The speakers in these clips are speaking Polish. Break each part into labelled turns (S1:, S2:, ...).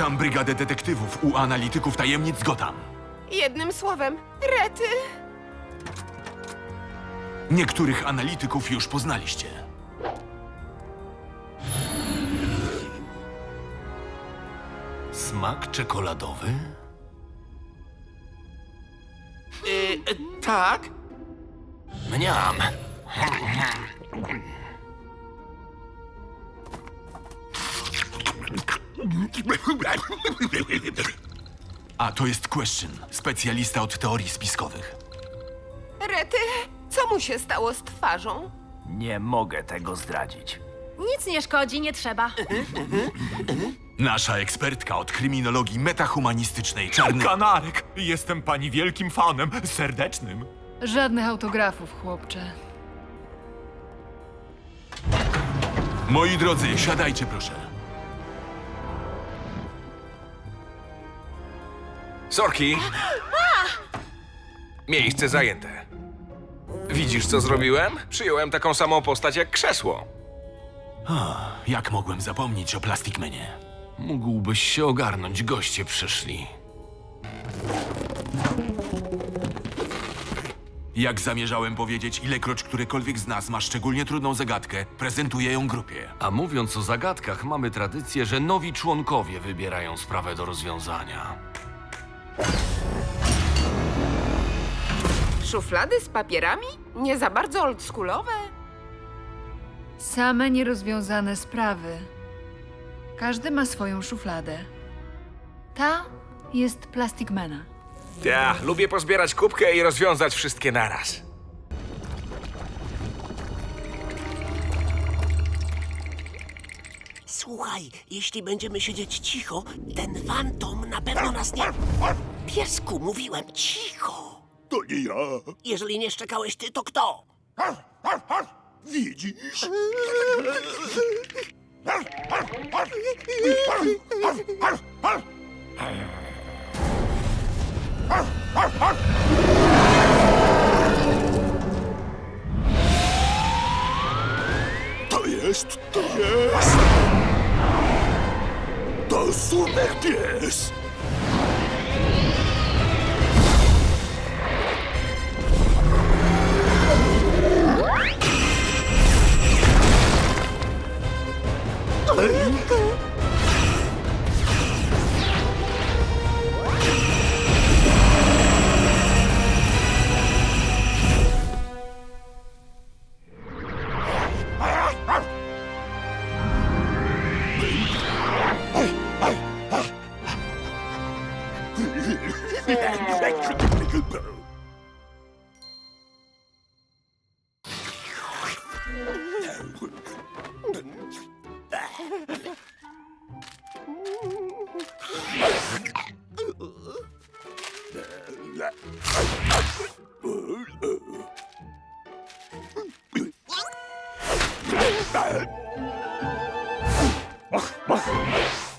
S1: Witam Brygadę Detektywów u analityków tajemnic Gotham.
S2: Jednym słowem, rety.
S1: Niektórych analityków już poznaliście. Smak czekoladowy?
S3: Y, tak?
S1: Mniam. A to jest Question, specjalista od teorii spiskowych.
S2: Rety, co mu się stało z twarzą?
S4: Nie mogę tego zdradzić.
S5: Nic nie szkodzi, nie trzeba.
S1: Nasza ekspertka od kryminologii metahumanistycznej Czarny...
S6: Kanarek! Jestem pani wielkim fanem, serdecznym.
S7: Żadnych autografów, chłopcze.
S1: Moi drodzy, siadajcie proszę.
S3: Sorki. Miejsce zajęte. Widzisz, co zrobiłem? Przyjąłem taką samą postać jak krzesło.
S1: Jak mogłem zapomnieć o Plastikmenie?
S8: Mógłbyś się ogarnąć, goście przyszli.
S1: Jak zamierzałem powiedzieć, ilekroć którekolwiek z nas ma szczególnie trudną zagadkę, prezentuję ją grupie.
S8: A mówiąc o zagadkach, mamy tradycję, że nowi członkowie wybierają sprawę do rozwiązania.
S2: Szuflady z papierami? Nie za bardzo oldschoolowe?
S7: Same nierozwiązane sprawy. Każdy ma swoją szufladę. Ta jest Plastikmana.
S3: Ja lubię pozbierać kubkę i rozwiązać wszystkie naraz.
S9: Słuchaj, jeśli będziemy siedzieć cicho, ten fantom na pewno nas nie... Piesku, mówiłem cicho.
S10: To nie ja.
S9: Jeżeli nie szczekałeś ty, to kto?
S10: Widzisz? To jest, to jest... To super pies!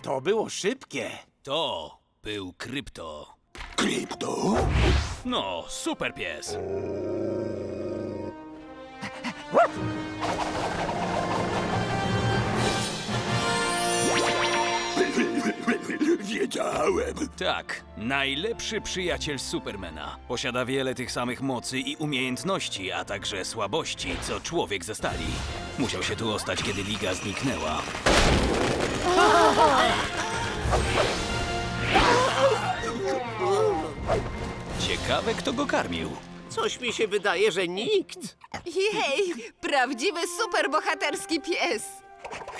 S4: To było szybkie.
S11: To był krypto.
S10: Krypto?
S11: No, super pies.
S10: Wiedziałem.
S11: Tak, najlepszy przyjaciel Supermana. Posiada wiele tych samych mocy i umiejętności, a także słabości, co człowiek ze stali. Musiał się tu ostać, kiedy liga zniknęła. Ciekawe, kto go karmił.
S9: Coś mi się wydaje, że nikt.
S2: Jej, prawdziwy superbohaterski pies.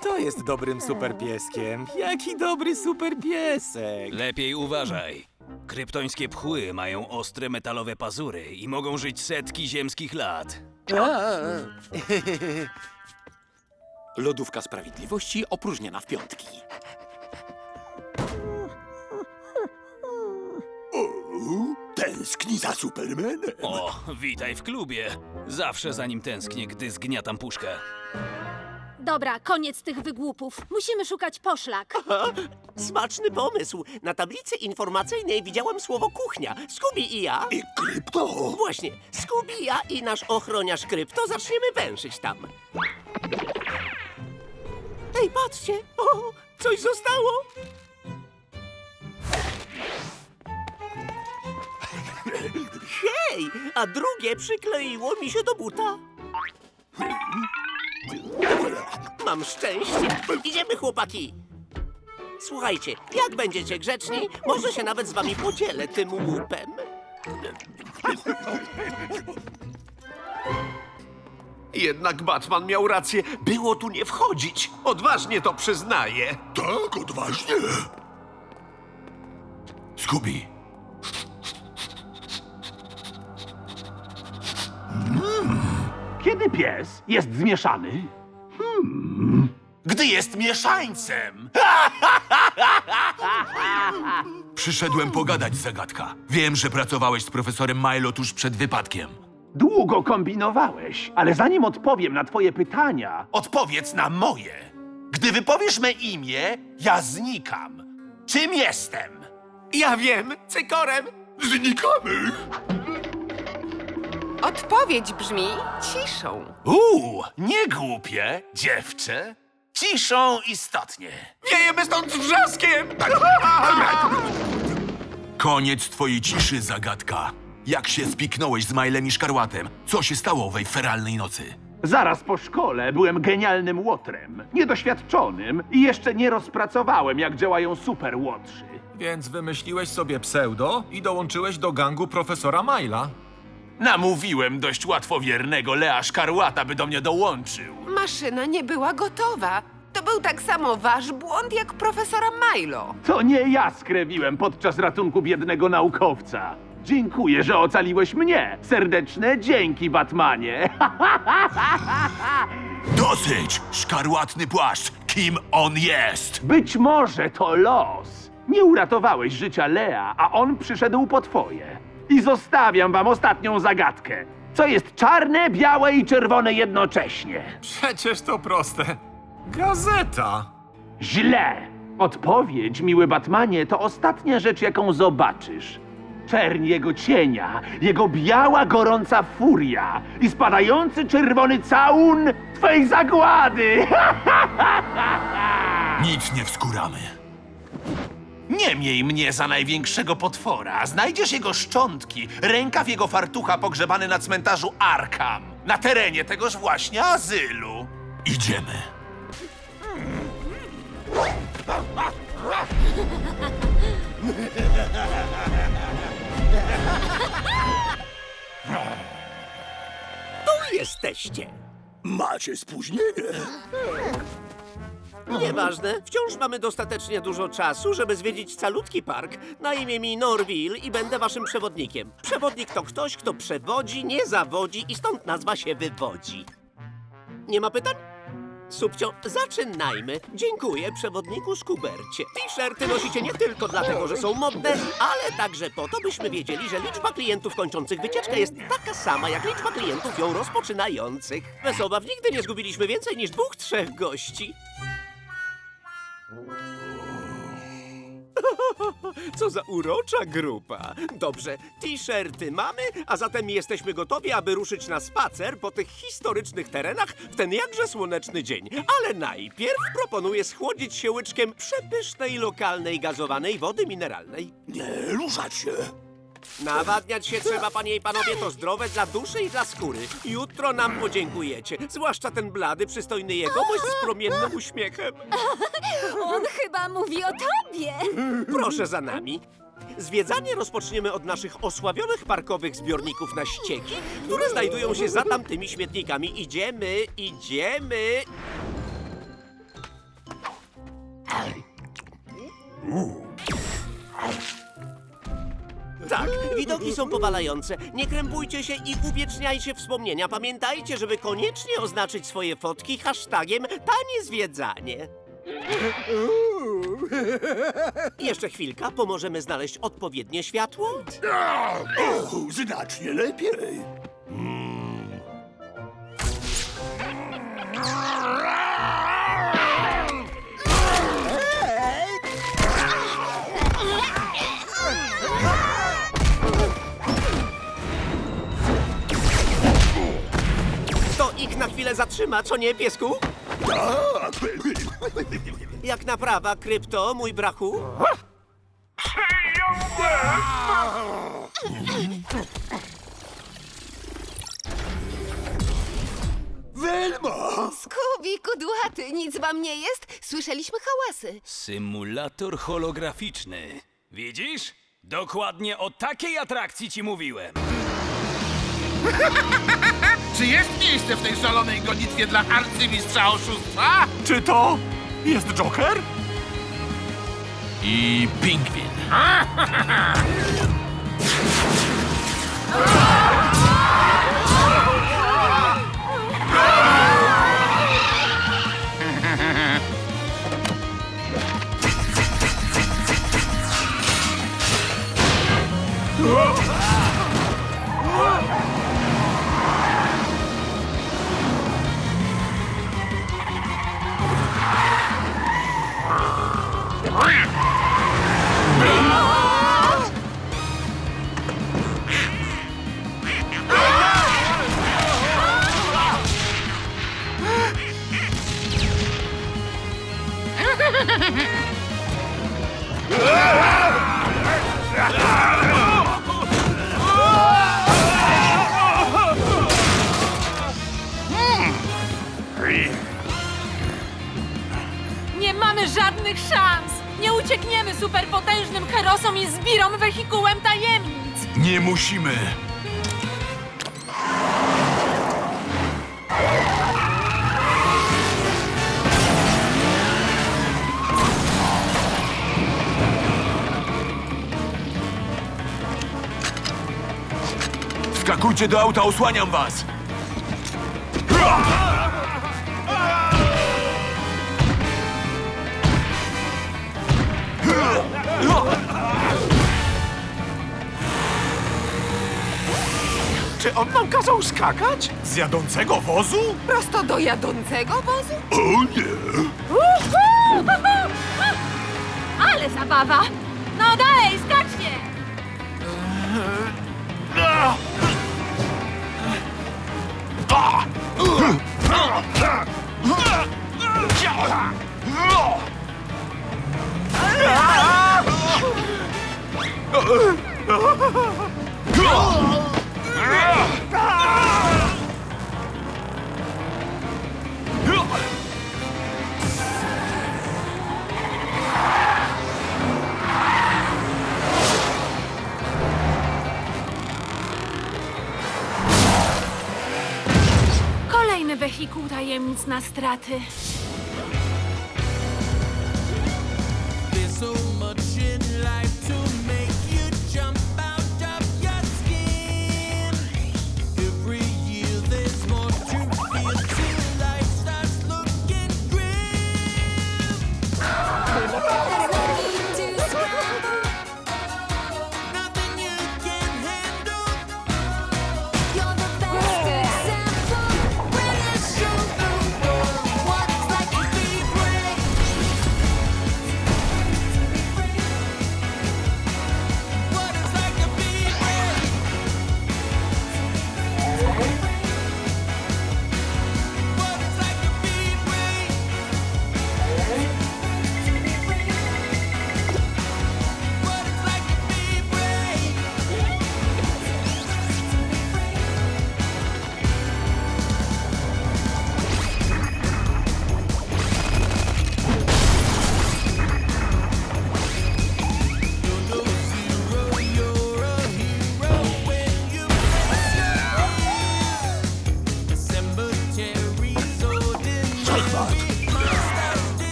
S4: Kto jest dobrym superpieskiem? Jaki dobry superpiesek?
S11: Lepiej uważaj. Kryptońskie pchły mają ostre metalowe pazury i mogą żyć setki ziemskich lat.
S4: Lodówka Sprawiedliwości opróżniona w piątki.
S10: O, tęskni za Supermanem.
S11: O, witaj w klubie. Zawsze za nim tęsknię, gdy zgniatam puszkę.
S5: Dobra, koniec tych wygłupów. Musimy szukać poszlak.
S9: Smaczny pomysł. Na tablicy informacyjnej widziałem słowo kuchnia. Skubi i ja.
S10: I krypto!
S9: Właśnie, Scooby, ja i nasz ochroniarz krypto zaczniemy węszyć tam. Ej, patrzcie! O, coś zostało! Hej, a drugie przykleiło mi się do buta. Mam szczęście. Idziemy, chłopaki. Słuchajcie, jak będziecie grzeczni, może się nawet z wami podzielę tym łupem.
S12: Jednak Batman miał rację. Było tu nie wchodzić. Odważnie to przyznaję.
S10: Tak, odważnie.
S1: Scooby,
S12: Kiedy pies jest zmieszany? Gdy jest mieszańcem.
S1: przyszedłem pogadać zagadka. Wiem, że pracowałeś z profesorem Milo tuż przed wypadkiem.
S12: Długo kombinowałeś, ale zanim odpowiem na twoje pytania, odpowiedz na moje. Gdy wypowiesz me imię, ja znikam. Czym jestem? Ja wiem, cykorem.
S10: Znikamy.
S2: Odpowiedź brzmi ciszą.
S12: Uuu, nie głupie, dziewczę. Ciszą istotnie. Wiejemy stąd z wrzaskiem!
S1: Koniec twojej ciszy, zagadka. Jak się spiknąłeś z Milem i Szkarłatem? Co się stało owej feralnej nocy?
S12: Zaraz po szkole byłem genialnym łotrem, niedoświadczonym i jeszcze nie rozpracowałem, jak działają super łotrzy.
S6: Więc wymyśliłeś sobie pseudo i dołączyłeś do gangu profesora Maila.
S12: Namówiłem dość łatwowiernego Lea Szkarłata, by do mnie dołączył.
S2: Maszyna nie była gotowa. To był tak samo wasz błąd jak profesora Milo.
S12: To nie ja skrewiłem podczas ratunku biednego naukowca. Dziękuję, że ocaliłeś mnie. Serdeczne dzięki, Batmanie.
S1: Dosyć! Szkarłatny płaszcz! Kim on jest?
S12: Być może to los. Nie uratowałeś życia Lea, a on przyszedł po twoje. I zostawiam wam ostatnią zagadkę. Co jest czarne, białe i czerwone jednocześnie?
S6: Przecież to proste. Gazeta.
S12: Źle. Odpowiedź, miły Batmanie, to ostatnia rzecz, jaką zobaczysz. Czerń jego cienia, jego biała, gorąca furia i spadający czerwony całun twej zagłady.
S1: Nic nie wskuramy.
S12: Nie miej mnie za największego potwora. Znajdziesz jego szczątki, rękaw jego fartucha pogrzebany na cmentarzu Arkham, na terenie tegoż właśnie azylu.
S1: Idziemy.
S9: Tu jesteście.
S10: Macie spóźnienie.
S9: Nieważne, wciąż mamy dostatecznie dużo czasu, żeby zwiedzić calutki park. Na imię mi Norville i będę waszym przewodnikiem. Przewodnik to ktoś, kto przewodzi, nie zawodzi i stąd nazwa się wywodzi. Nie ma pytań? Subcio, zaczynajmy. Dziękuję, przewodniku Skubercie. T-shirty nosicie nie tylko dlatego, że są modne, ale także po to, byśmy wiedzieli, że liczba klientów kończących wycieczkę jest taka sama, jak liczba klientów ją rozpoczynających. Bez nigdy nie zgubiliśmy więcej niż dwóch, trzech gości. Co za urocza grupa. Dobrze, t-shirty mamy, a zatem jesteśmy gotowi, aby ruszyć na spacer po tych historycznych terenach w ten jakże słoneczny dzień. Ale najpierw proponuję schłodzić się łyczkiem przepysznej lokalnej gazowanej wody mineralnej.
S10: Nie ruszać się.
S9: Nawadniać się trzeba, panie i panowie, to zdrowe dla duszy i dla skóry. Jutro nam podziękujecie. Zwłaszcza ten blady, przystojny jegomość z promiennym uśmiechem.
S5: On chyba mówi o tobie.
S9: Proszę za nami. Zwiedzanie rozpoczniemy od naszych osławionych parkowych zbiorników na ścieki, które znajdują się za tamtymi śmietnikami. Idziemy, idziemy. Tak, widoki są powalające. Nie krępujcie się i uwieczniajcie wspomnienia. Pamiętajcie, żeby koniecznie oznaczyć swoje fotki hashtagiem tanie zwiedzanie. Jeszcze chwilka, pomożemy znaleźć odpowiednie światło?
S10: O, znacznie lepiej.
S9: trzyma, co nie, piesku? Jak naprawa, krypto, mój brachu?
S10: Welma!
S2: Skubi, kudłaty, nic wam nie jest. Słyszeliśmy hałasy.
S11: Symulator holograficzny. Widzisz? Dokładnie o takiej atrakcji ci mówiłem.
S12: Czy jest miejsce w tej szalonej gonitwie dla arcymistrza oszustwa?
S6: Czy to jest Joker?
S8: I pingwin.
S5: Nie uciekniemy superpotężnym herosom i zbirom wehikułem tajemnic!
S1: Nie musimy. Skakujcie do auta, osłaniam was!
S12: Czy on nam kazał skakać?
S6: Z jadącego wozu?
S2: Prosto do jadącego wozu?
S10: O nie!
S5: Uhu! Ale zabawa! Kolejny wehikuł tajemnic na straty.